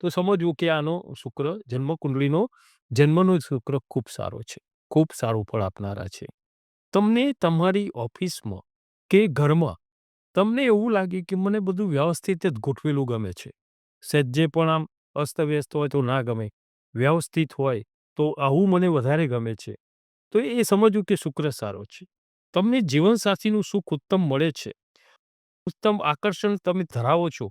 તો સમજવું કે આનો શુક્ર જન્મ કુંડળીનો જન્મનો શુક્ર ખૂબ સારો છે. ખૂબ સારું ફળ આપનારા છે. તમને તમારી ઓફિસમાં કે ઘરમાં તમને એવું લાગે કે મને બધું વ્યવસ્થિત જ ગોઠવેલું ગમે છે. સજ્જે પણ આમ અસ્તવ્યસ્ત હોય તો ના ગમે. વ્યવસ્થિત હોય તો આવું મને વધારે ગમે છે. તો એ સમજવું કે શુક્ર સારો છે. તમને જીવનસાથીનું સુખ ઉત્તમ મળે છે. ઉત્તમ આકર્ષણ તમે ધરાવો છો.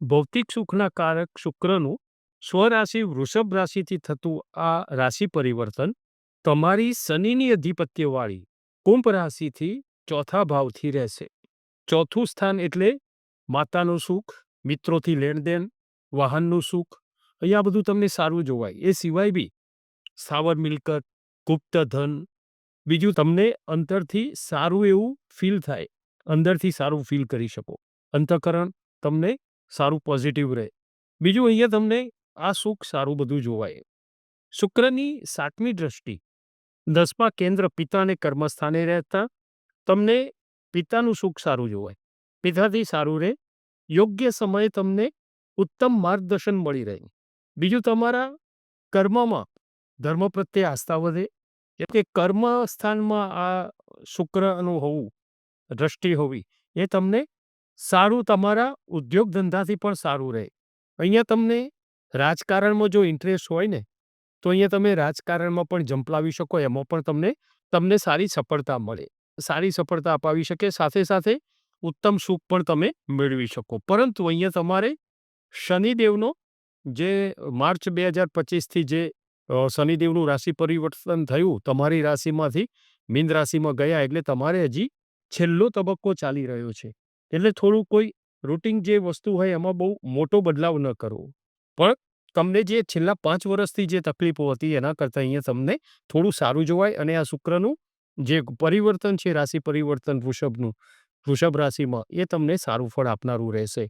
ભૌતિક સુખના કારક શુક્રનું સ્વરાશિ વૃષભ રાશિથી થતું આ રાશિ પરિવર્તન તમારી શનિની અધિપત્યવાળી કુંભ રાશિથી ચોથા ભાવથી રહેશે. ચોથું સ્થાન એટલે માતાનું સુખ, મિત્રોથી લેણદેણ, વાહનનું સુખ, અહીંયા બધું તમને સારું જોવાય. એ સિવાય બી સ્થાવર મિલકત, ગુપ્ત ધન, બીજું તમને અંતરથી સારું એવું ફીલ થાય. અંદરથી સારું ફીલ કરી શકો. અંતઃકરણ તમને સારું પોઝિટિવ રહે. બીજું અહીંયા તમને આ સુખ સારું બધું જોવાય. શુક્રની સાતમી દ્રષ્ટિ. દસમા કેન્દ્ર પિતાને કર્મસ્થાને રહેતા. તમને પિતાનું સુખ સારું જોવાય. પિતાથી સારું રહે. યોગ્ય સમયે તમને ઉત્તમ માર્ગદર્શન મળી રહે. બીજું તમારા કર્મમાં ધર્મ પ્રત્યે આસ્થા વધે. એટલે કર્મ સ્થાનમાં આ શુક્રનું હોવું દ્રષ્ટિ હોવી એ તમને સારું તમારા ઉદ્યોગ ધંધાથી પણ સારું રહે. અહીંયા તમને રાજકારણમાં જો ઇન્ટરેસ્ટ હોય ને, તો અહીંયા તમે રાજકારણમાં પણ જંપલાવી શકો, એમાં પણ તમને તમને સારી સફળતા મળે. સારી સફળતા અપાવી શકે, સાથે સાથે ઉત્તમ સુખ પણ તમે મેળવી શકો. પરંતુ અહીંયા તમારે શનિદેવનો જે માર્ચ બે હજાર પચીસથી જે શનિદેવનું રાશિ પરિવર્તન થયું, તમારી રાશિમાંથી મીન રાશિમાં ગયા એટલે તમારે હજી છેલ્લો તબક્કો ચાલી રહ્યો છે. એટલે થોડું કોઈ રૂટિન જે વસ્તુ હોય એમાં બહુ મોટો બદલાવ ન કરવો. પણ તમને જે છેલ્લા પાંચ વર્ષથી જે તકલીફો હતી એના કરતાં અહીંયા તમને થોડું સારું જોવાય અને આ શુક્રનું જે પરિવર્તન છે, રાશિ પરિવર્તન વૃષભનું, વૃષભ રાશિમાં, એ તમને સારું ફળ આપનારું રહેશે.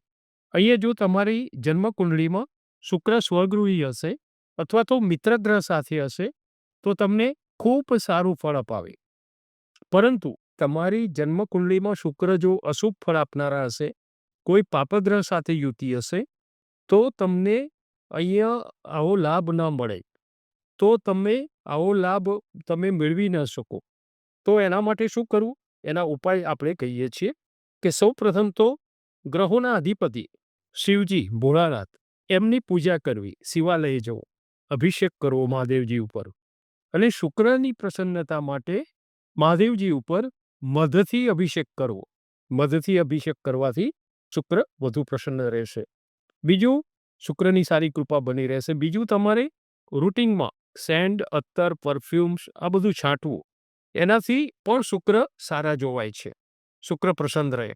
અહીંયા જો તમારી જન્મકુંડળીમાં શુક્ર સ્વગૃહી હશે અથવા તો મિત્ર ગ્રહ સાથે હશે, તો તમને ખૂબ સારું ફળ અપાવે. પરંતુ તમારી જન્મકુંડલીમાં શુક્ર જો અશુભ ફળ આપનારા હશે, કોઈ પાપગ્રહ સાથે યુતિ હશે, તો તમને અહીંયા આવો લાભ ન મળે. તો તમે આવો લાભ તમે મેળવી ન શકો. તો એના માટે શું કરવું? એના ઉપાય આપણે કહીએ છીએ કે સૌ પ્રથમ તો ગ્રહોના અધિપતિ શિવજી ભોળાનાથ એમની પૂજા કરવી, શિવાલયે જવું, અભિષેક કરવો મહાદેવજી ઉપર. અને શુક્રની પ્રસન્નતા માટે મહાદેવજી ઉપર મધથી અભિષેક કરવો. મધથી અભિષેક કરવાથી શુક્ર વધુ પ્રસન્ન રહેશે. બીજું, શુક્રની સારી કૃપા બની રહેશે. બીજું, તમારે રૂટિનમાં સેન્ડ અત્તર પરફ્યુમ્સ આ બધું છાંટવું. એનાથી પણ શુક્ર સારા જોવાય છે. શુક્ર પ્રસન્ન રહે.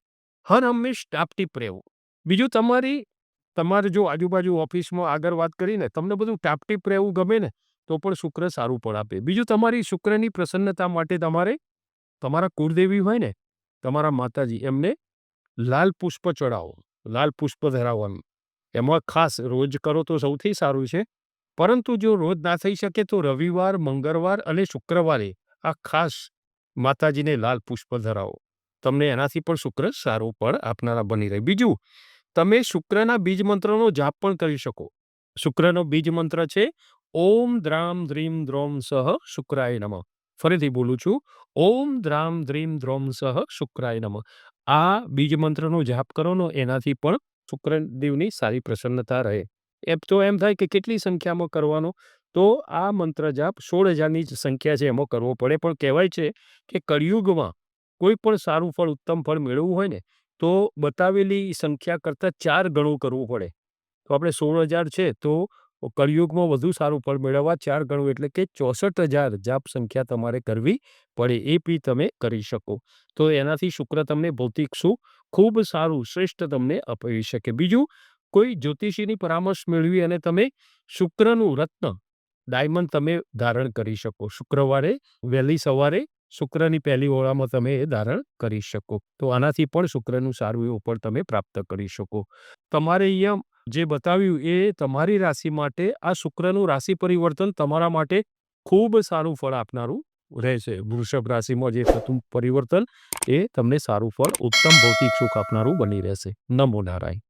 હર હંમેશ ટાપટીપ રહેવું. બીજું, તમારી, તમારે જો આજુબાજુ ઓફિસમાં આગળ વાત કરીને તમને બધું ટાપટીપ રહેવું ગમે ને, તો પણ શુક્ર સારું પણ આપે. બીજું, તમારી શુક્રની પ્રસન્નતા માટે તમારે તમારા કુળદેવી હોય ને, તમારા માતાજી એમને લાલ પુષ્પ ચડાવો, લાલ પુષ્પ ધરાવવાનું. એમાં ખાસ રોજ કરો તો સૌથી સારું છે. પરંતુ જો રોજ ના થઈ શકે તો રવિવાર, મંગળવાર અને શુક્રવારે આ ખાસ માતાજીને લાલ પુષ્પ ધરાવો. તમને એનાથી પણ શુક્ર સારું પણ આપનારા બની રહે. બીજું, તમે શુક્રના બીજ મંત્રનો જાપ પણ કરી શકો. શુક્રનો બીજ મંત્ર છે, ઓમ દ્રામ દ્રીમ દ્રોમ સહ શુક્રાય નમઃ. ફરીથી બોલું છું. ઓમ દ્રામ દ્રીમ દ્રોમ સહ શુક્રાય નમ. આ બીજ મંત્રનો જાપ કરો ને એનાથી પણ શુક્રદેવની સારી પ્રસન્નતા રહે. એમ તો એમ થાય કે કેટલી સંખ્યામાં કરવાનો? તો આ મંત્ર જાપ સોળ હજારની જ સંખ્યા છે, એમાં કરવો પડે. પણ કહેવાય છે કે કળિયુગમાં કોઈ પણ સારું ફળ, ઉત્તમ ફળ મેળવવું હોય ને, તો બતાવેલી સંખ્યા કરતાં ચાર ગણું કરવું પડે. તો આપણે સોળ હજાર છે, તો કળિયુગમાં વધુ સારું ફળ મેળવવા ચાર ગણું એટલે કે ચોસઠ હજાર જાપ સંખ્યા તમારે કરવી પડે, એ બી તમે કરી શકો. તો એનાથી શુક્ર તમને ભૌતિક સુખ ખૂબ સારું, શ્રેષ્ઠ તમને અપાવી શકે. બીજું, કોઈ જ્યોતિષીની પરામર્શ મેળવી અને તમે શુક્રનું રત્ન, ડાયમંડ તમે ધારણ કરી શકો. શુક્રવારે વહેલી સવારે શુક્રની પહેલી ઓળામાં તમે એ ધારણ કરી શકો. તો આનાથી પણ શુક્રનું સારું એવું પણ તમે પ્રાપ્ત કરી શકો. તમારે અહીંયા જે બતાવ્યું એ તમારી રાશિ માટે, આ શુક્રનું રાશિ પરિવર્તન તમારા માટે ખૂબ સારું ફળ આપનારું રહેશે. વૃષભ રાશિમાં જે થતું પરિવર્તન એ તમને સારું ફળ, ઉત્તમ ભૌતિક સુખ આપનારું બની રહેશે. નમો નારાયણ.